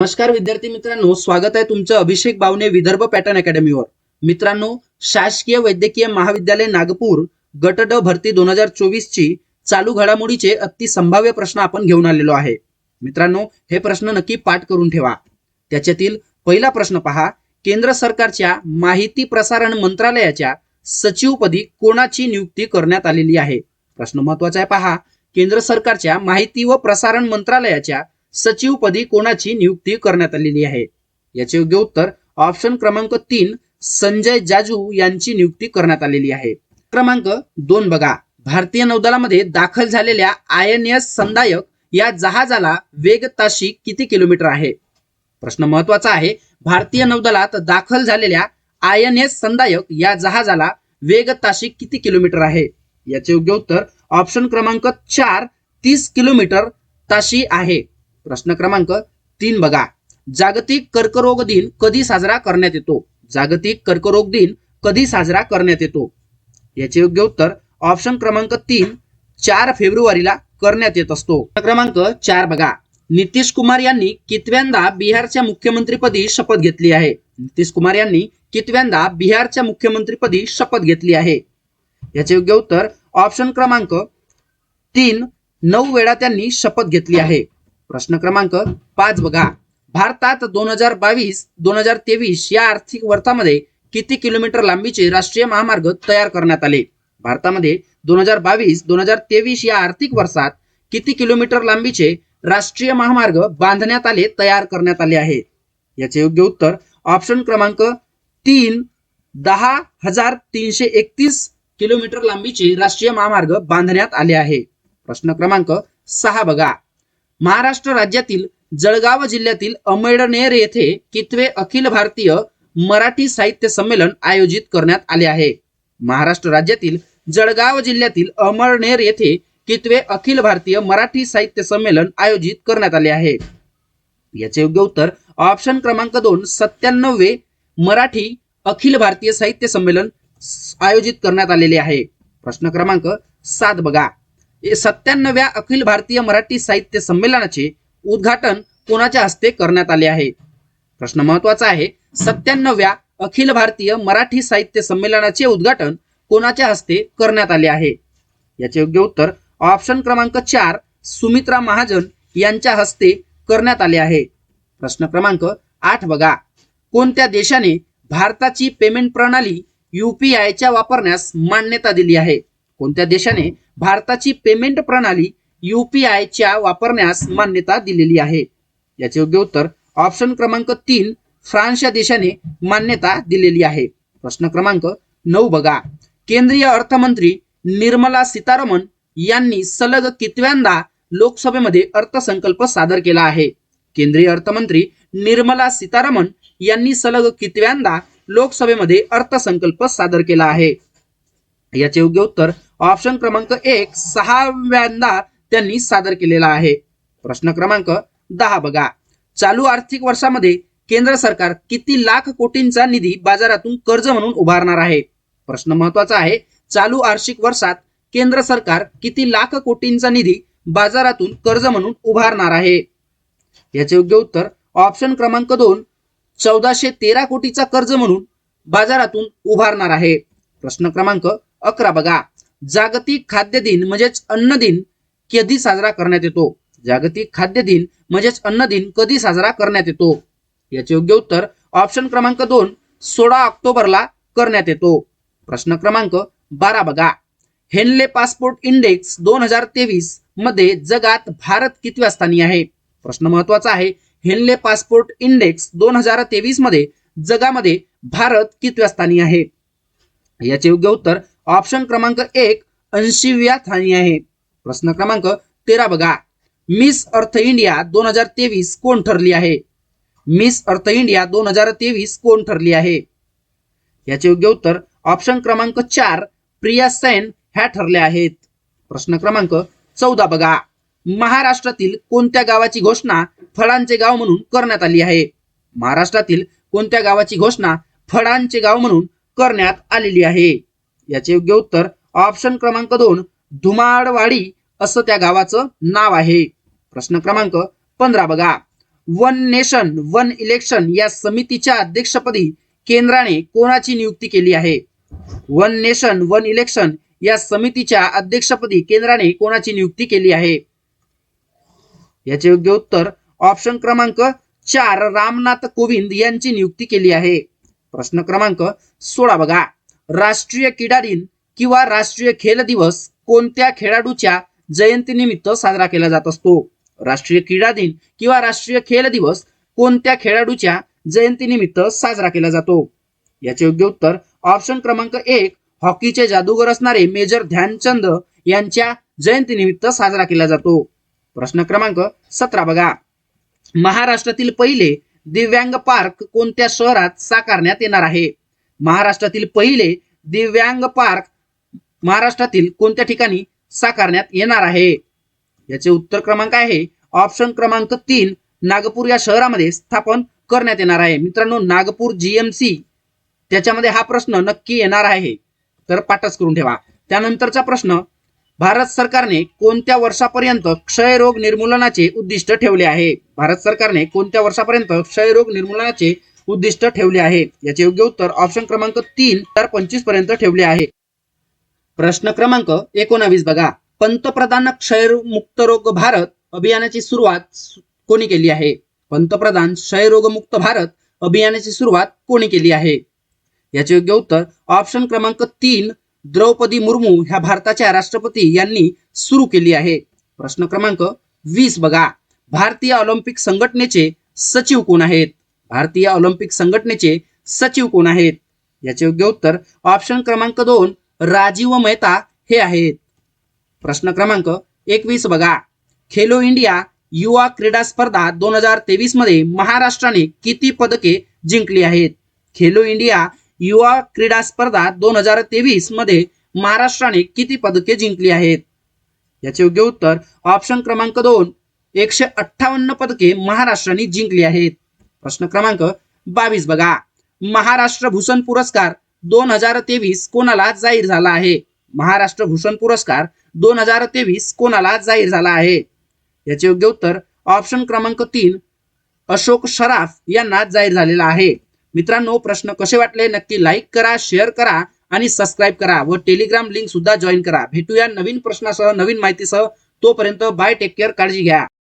नमस्कार विद्यार्थी मित्रांनो स्वागत आहे तुमचं अभिषेक बावने विदर्भ पॅटर्न अकॅडमीवर. मित्रांनो शासकीय वैद्यकीय महाविद्यालय नागपूर गट ड भरती दोन हजार चोवीस ची चालू घडामोडीचे अति संभाव्य प्रश्न आपण घेऊन आलेलो आहे. मित्रांनो हे प्रश्न नक्की पाठ करून ठेवा. त्याच्यातील पहिला प्रश्न पहा. केंद्र सरकारच्या माहिती प्रसारण मंत्रालयाच्या सचिवपदी कोणाची नियुक्ती करण्यात आलेली आहे? प्रश्न महत्त्वाचा आहे पहा. केंद्र सरकारच्या माहिती व प्रसारण मंत्रालयाच्या सचिवपदी कोणाची नियुक्ती करण्यात आलेली आहे? याचे योग्य उत्तर ऑप्शन क्रमांक तीन संजय जाजू यांची नियुक्ती करण्यात आलेली आहे. क्रमांक दोन बघा. भारतीय नौदलामध्ये दाखल झालेल्या आय एन एस संदायक या जहाजाला वेग ताशी किती किलोमीटर आहे? प्रश्न महत्त्वाचा आहे. भारतीय नौदलात दाखल झालेल्या आय एन एस संदायक या जहाजाला वेग ताशी किती किलोमीटर आहे? याचे योग्य उत्तर ऑप्शन क्रमांक चार तीस किलोमीटर ताशी आहे. प्रश्न क्रमांक तीन बघा. जागतिक कर्करोग दिन कधी साजरा करण्यात येतो? जागतिक कर्करोग दिन कधी साजरा करण्यात येतो? याचे योग्य उत्तर ऑप्शन क्रमांक तीन चार फेब्रुवारीला करण्यात येत असतो. क्रमांक चार बघा. नितीश कुमार यांनी कितव्यांदा बिहारच्या मुख्यमंत्रीपदी शपथ घेतली आहे? नितीश कुमार यांनी कितव्यांदा बिहारच्या मुख्यमंत्रीपदी शपथ घेतली आहे? याचे योग्य उत्तर ऑप्शन क्रमांक तीन नऊ वेळा त्यांनी शपथ घेतली आहे. प्रश्न क्रमांक पाच बघा. भारतात दोन हजार बावीस दोन हजार तेवीस या आर्थिक वर्षामध्ये किती किलोमीटर लांबीचे राष्ट्रीय महामार्ग तयार करण्यात आले? भारतामध्ये दोन हजार बावीस दोन हजार तेवीस या आर्थिक वर्षात किती किलोमीटर लांबीचे राष्ट्रीय महामार्ग बांधण्यात आले तयार करण्यात आले आहे? याचे योग्य उत्तर ऑप्शन क्रमांक तीन दहा हजार तीनशे एकतीस किलोमीटर लांबीचे राष्ट्रीय महामार्ग बांधण्यात आले आहे. प्रश्न क्रमांक सहा बघा. महाराष्ट्र राज्यातील जळगाव जिल्ह्यातील अमळनेर येथे कितवे अखिल भारतीय मराठी साहित्य संमेलन आयोजित करण्यात आले आहे? महाराष्ट्र राज्यातील जळगाव जिल्ह्यातील अमळनेर येथे कितवे अखिल भारतीय मराठी साहित्य संमेलन आयोजित करण्यात आले आहे? याचे योग्य उत्तर ऑप्शन क्रमांक दोन सत्त्याण्णवे मराठी अखिल भारतीय साहित्य संमेलन आयोजित करण्यात आलेले आहे. प्रश्न क्रमांक सात बघा. सत्त्याण्णव्या अखिल भारतीय मराठी साहित्य संमेलनाचे उद्घाटन कोणाच्या हस्ते करण्यात आले आहे? प्रश्न महत्त्वाचा आहे सत्त्याण्णव्या अखिल भारतीय मराठी साहित्य संमेलनाचे उद्घाटन कोणाच्या हस्ते करण्यात आले आहे? याचे योग्य उत्तर ऑप्शन क्रमांक चार सुमित्रा महाजन यांच्या हस्ते करण्यात आले आहे. प्रश्न क्रमांक आठ बघा. कोणत्या देशाने भारताची पेमेंट प्रणाली युपीआयच्या वापरण्यास मान्यता दिली आहे? कोणत्या देशाने भारताची पेमेंट प्रणाली युपीआय च्या वापरण्यास मान्यता दिलेली आहे? याचे योग्य उत्तर ऑप्शन क्रमांक तीन फ्रान्स या देशाने मान्यता दिलेली आहे. प्रश्न क्रमांक नऊ बघा. केंद्रीय अर्थमंत्री निर्मला सीतारामन यांनी सलग कितव्यांदा लोकसभेमध्ये अर्थसंकल्प सादर केला आहे? केंद्रीय अर्थमंत्री निर्मला सीतारामन यांनी सलग कितव्यांदा लोकसभेमध्ये अर्थसंकल्प सादर केला आहे? याचे योग्य उत्तर ऑप्शन क्रमांक एक सहाव्यांदा त्यांनी सादर केलेला आहे. प्रश्न क्रमांक दहा बघा. चालू आर्थिक वर्षामध्ये केंद्र सरकार किती लाख कोटींचा निधी बाजारातून कर्ज म्हणून उभारणार आहे? प्रश्न महत्त्वाचा आहे चालू आर्थिक वर्षात केंद्र सरकार किती लाख कोटींचा निधी बाजारातून कर्ज म्हणून उभारणार आहे? याचे योग्य उत्तर ऑप्शन क्रमांक दोन चौदाशे तेरा कोटीचा कर्ज म्हणून बाजारातून उभारणार आहे. प्रश्न क्रमांक अकरा बघा. जागतिक खाद्य दिन म्हणजेच अन्न दिन कधी साजरा करण्यात येतो? जागतिक खाद्य दिन म्हणजेच अन्न दिन कधी साजरा करण्यात येतो? याचे योग्य उत्तर ऑप्शन क्रमांक दोन सोळा ऑक्टोबरला करण्यात येतो. प्रश्न क्रमांक बारा बघा. हेनले पासपोर्ट इंडेक्स दोन हजार तेवीसमध्ये जगात भारत कितव्या स्थानी आहे? प्रश्न महत्त्वाचा आहे. हेनले पासपोर्ट इंडेक्स दोन हजार तेवीसमध्ये जगामध्ये भारत कितव्या स्थानी आहे? याचे योग्य उत्तर ऑप्शन क्रमांक एक ऐंशीव्या स्थानी आहे. प्रश्न क्रमांक तेरा बघा. मिस अर्थ इंडिया दोन हजार तेवीस कोण ठरली आहे? मिस अर्थ इंडिया दोन हजार तेवीस कोण ठरली आहे? याचे योग्य उत्तर ऑप्शन क्रमांक चार प्रिया सेन ह्या ठरल्या आहेत. प्रश्न क्रमांक चौदा बघा. महाराष्ट्रातील कोणत्या गावाची घोषणा फळांचे गाव म्हणून करण्यात आली आहे? महाराष्ट्रातील कोणत्या गावाची घोषणा फळांचे गाव म्हणून करण्यात आलेली आहे? याचे योग्य उत्तर ऑप्शन क्रमांक दोन धुमाडवाडी असं त्या गावाचं नाव आहे. प्रश्न क्रमांक पंधरा बघा. वन नेशन वन इलेक्शन या समितीच्या अध्यक्षपदी केंद्राने कोणाची नियुक्ती केली आहे? वन नेशन वन इलेक्शन या समितीच्या अध्यक्षपदी केंद्राने कोणाची नियुक्ती केली आहे? याचे योग्य उत्तर ऑप्शन क्रमांक चार रामनाथ कोविंद यांची नियुक्ती केली आहे. प्रश्न क्रमांक सोळा बघा. राष्ट्रीय क्रीडा दिन किंवा राष्ट्रीय खेल दिवस कोणत्या खेळाडूच्या जयंतीनिमित्त साजरा केला जात असतो? राष्ट्रीय क्रीडा दिन किंवा राष्ट्रीय खेल दिवस कोणत्या खेळाडूच्या जयंतीनिमित्त साजरा केला जातो? याचे योग्य उत्तर ऑप्शन क्रमांक एक हॉकीचे जादूगर असणारे मेजर ध्यानचंद यांच्या जयंतीनिमित्त साजरा केला जातो. प्रश्न क्रमांक सतरा बघा. महाराष्ट्रातील पहिले दिव्यांग पार्क कोणत्या शहरात साकारण्यात येणार आहे? महाराष्ट्रातील पहिले दिव्यांग पार्क महाराष्ट्रातील कोणत्या ठिकाणी साकारण्यात येणार आहे? याचे उत्तर क्रमांक आहे. ऑप्शन क्रमांक तीन नागपूर या शहरामध्ये स्थापन करण्यात येणार आहे. मित्रांनो नागपूर जीएमसी त्याच्यामध्ये हा प्रश्न नक्की येणार आहे. तर पाठच करून ठेवा. त्यानंतरचा प्रश्न भारत सरकारने कोणत्या वर्षापर्यंत क्षयरोग निर्मूलनाचे उद्दिष्ट ठेवले आहे? भारत सरकारने कोणत्या वर्षापर्यंत क्षयरोग निर्मूलनाचे उद्दिष्ट ठेवले आहे. याचे योग्य उत्तर ऑप्शन क्रमांक तीन तर पंचवीसपर्यंत ठेवले आहे. प्रश्न क्रमांक एकोणावीस बघा. पंतप्रधान क्षयमुक्त मुक्त रोग भारत अभियानाची सुरुवात कोणी केली आहे? पंतप्रधान क्षयरोगमुक्त भारत अभियानाची सुरुवात कोणी केली आहे? याचे योग्य उत्तर ऑप्शन क्रमांक तीन द्रौपदी मुर्मू ह्या भारताच्या राष्ट्रपती यांनी सुरू केली आहे. प्रश्न क्रमांक वीस बघा. भारतीय ऑलिम्पिक संघटनेचे सचिव कोण आहेत? भारतीय ऑलिम्पिक संघटनेचे सचिव कोण आहेत? याचे योग्य उत्तर ऑप्शन क्रमांक दोन राजीव मेहता हे आहेत. प्रश्न क्रमांक एकवीस बघा. खेलो इंडिया युवा क्रीडा स्पर्धा दोन हजार तेवीसमध्ये महाराष्ट्राने किती पदके जिंकली आहेत? खेलो इंडिया युवा क्रीडा स्पर्धा दोन हजार तेवीसमध्ये महाराष्ट्राने किती पदके जिंकली आहेत? याचे योग्य उत्तर ऑप्शन क्रमांक दोन एकशे अठ्ठावन्न पदके महाराष्ट्राने जिंकली आहेत. प्रश्न क्रमांक बावीस बघा. महाराष्ट्र भूषण पुरस्कार दोन हजार तेवीस कोणाला जाहीर झाला आहे? महाराष्ट्र भूषण पुरस्कार दोन हजार तेवीस कोणाला जाहीर झाला आहे? याचे योग्य उत्तर ऑप्शन क्रमांक तीन अशोक शराफ यांना जाहीर झालेला आहे. मित्रांनो प्रश्न कसे वाटले? नक्की लाईक करा शेअर करा आणि सबस्क्राईब करा व टेलिग्राम लिंक सुद्धा जॉईन करा. भेटूया नवीन प्रश्नासह नवीन माहितीसह. तोपर्यंत बाय टेक केअर काळजी घ्या.